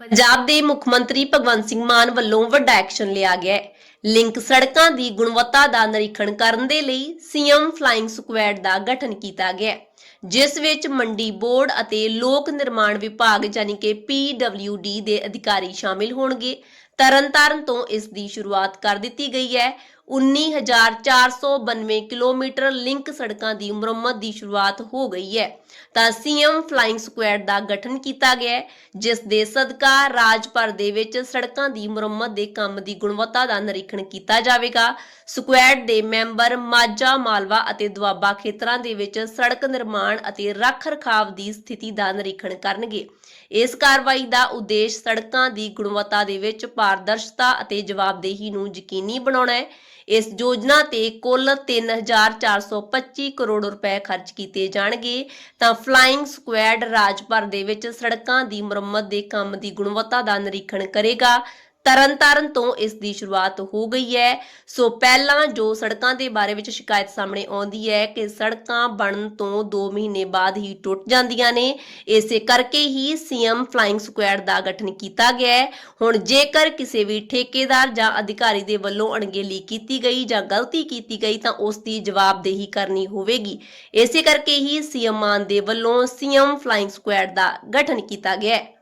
ਪੰਜਾਬ ਦੇ ਮੁੱਖ ਮੰਤਰੀ ਭਗਵੰਤ ਸਿੰਘ ਮਾਨ ਵੱਲੋਂ ਵੱਡਾ ਐਕਸ਼ਨ ਲਿਆ ਗਿਆ ਹੈ। ਲਿੰਕ ਸੜਕਾਂ ਦੀ ਗੁਣਵੱਤਾ ਦਾ ਨਿਰੀਖਣ ਕਰਨ ਦੇ ਲਈ ਸੀਐਮ ਫਲਾਈਂਗ ਸਕੁਐਡ ਦਾ ਗਠਨ ਕੀਤਾ ਗਿਆ ਜਿਸ ਵਿੱਚ ਮੰਡੀ ਬੋਰਡ ਅਤੇ ਲੋਕ ਨਿਰਮਾਣ ਵਿਭਾਗ ਯਾਨੀ ਕਿ PWD ਦੇ ਅਧਿਕਾਰੀ ਸ਼ਾਮਿਲ ਹੋਣਗੇ। ਤਰਨਤਾਰਨ ਤੋਂ ਇਸ ਦੀ ਸ਼ੁਰੂਆਤ ਕਰ ਦਿੱਤੀ ਗਈ ਹੈ। 19492 ਕਿਲੋਮੀਟਰ ਲਿੰਕ ਸੜਕਾਂ ਦੀ ਮੁਰੰਮਤ ਦੀ ਸ਼ੁਰੂਆਤ ਹੋ ਗਈ ਹੈ। ਤਾਂ ਸੀਐਮ ਫਲਾਈਂਗ ਸਕੁਐਡ ਦਾ ਗਠਨ ਕੀਤਾ ਗਿਆ ਹੈ, ਜਿਸ ਦੇ ਸਦਕਾ ਰਾਜ ਭਰ ਦੇ ਵਿੱਚ ਸੜਕਾਂ ਦੀ ਮੁਰੰਮਤ ਦੇ ਕੰਮ ਦੀ ਗੁਣਵੱਤਾ ਦਾ ਨਿਰੀਖਣ ਕੀਤਾ ਜਾਵੇਗਾ। ਸਕੁਐਡ ਦੇ ਮੈਂਬਰ ਮਾਝਾ, ਮਾਲਵਾ ਅਤੇ ਦੁਆਬਾ ਖੇਤਰਾਂ ਦੇ ਵਿੱਚ ਸੜਕ ਨਿਰਮਾਣ ਅਤੇ ਰੱਖ ਰਖਾਵ ਦੀ ਸਥਿਤੀ ਦਾ ਨਿਰੀਖਣ ਕਰਨਗੇ। ਇਸ ਕਾਰਵਾਈ ਦਾ ਉਦੇਸ਼ ਸੜਕਾਂ ਦੀ ਗੁਣਵੱਤਾ ਦੇ ਵਿੱਚ ਪਾਰਦਰਸ਼ਤਾ ਅਤੇ ਜਵਾਬਦੇਹੀ ਨੂੰ ਯਕੀਨੀ ਬਣਾਉਣਾ ਹੈ। ਇਸ ਯੋਜਨਾ ਤੇ ਕੁੱਲ 3425 ਕਰੋੜ ਰੁਪਏ ਖਰਚ ਕੀਤੇ ਜਾਣਗੇ। ਤਾਂ ਫਲਾਈਂਗ ਸਕੁਐਡ ਰਾਜ ਭਰ ਦੇ ਵਿੱਚ ਸੜਕਾਂ ਦੀ ਮੁਰੰਮਤ ਦੇ ਕੰਮ ਦੀ ਗੁਣਵੱਤਾ ਦਾ ਨਿਰੀਖਣ ਕਰੇਗਾ। ਤਰਨਤਾਰਨ ਤੋਂ ਇਸ ਦੀ ਸ਼ੁਰੂਆਤ ਹੋ ਗਈ ਹੈ। ਸੋ ਪਹਿਲਾਂ ਜੋ ਸੜਕਾਂ ਦੇ ਬਾਰੇ ਵਿੱਚ ਸ਼ਿਕਾਇਤ ਸਾਹਮਣੇ ਆਉਂਦੀ ਹੈ ਕਿ ਸੜਕਾਂ ਬਣਨ ਤੋਂ 2 ਮਹੀਨੇ ਬਾਅਦ ਹੀ ਟੁੱਟ ਜਾਂਦੀਆਂ ਨੇ। ਇਸੇ ਕਰਕੇ ਹੀ ਸੀਐਮ ਫਲਾਈਂਗ ਸਕੁਐਡ ਦਾ ਗਠਨ ਕੀਤਾ ਗਿਆ ਹੈ। ਹੁਣ ਜੇਕਰ ਕਿਸੇ ਵੀ ਠੇਕੇਦਾਰ ਜਾਂ ਅਧਿਕਾਰੀ ਦੇ ਵੱਲੋਂ ਅਣਗਹਿਲੀ ਕੀਤੀ ਗਈ ਜਾਂ ਗਲਤੀ ਕੀਤੀ ਗਈ ਤਾਂ ਉਸ ਦੀ ਜਵਾਬਦੇਹੀ ਕਰਨੀ ਹੋਵੇਗੀ। ਇਸੇ ਕਰਕੇ ਹੀ ਸੀਐਮ ਮਾਨ ਦੇ ਵੱਲੋਂ ਸੀਐਮ ਫਲਾਈਂਗ ਸਕੁਐਡ ਦਾ ਗਠਨ ਕੀਤਾ ਗਿਆ ਹੈ।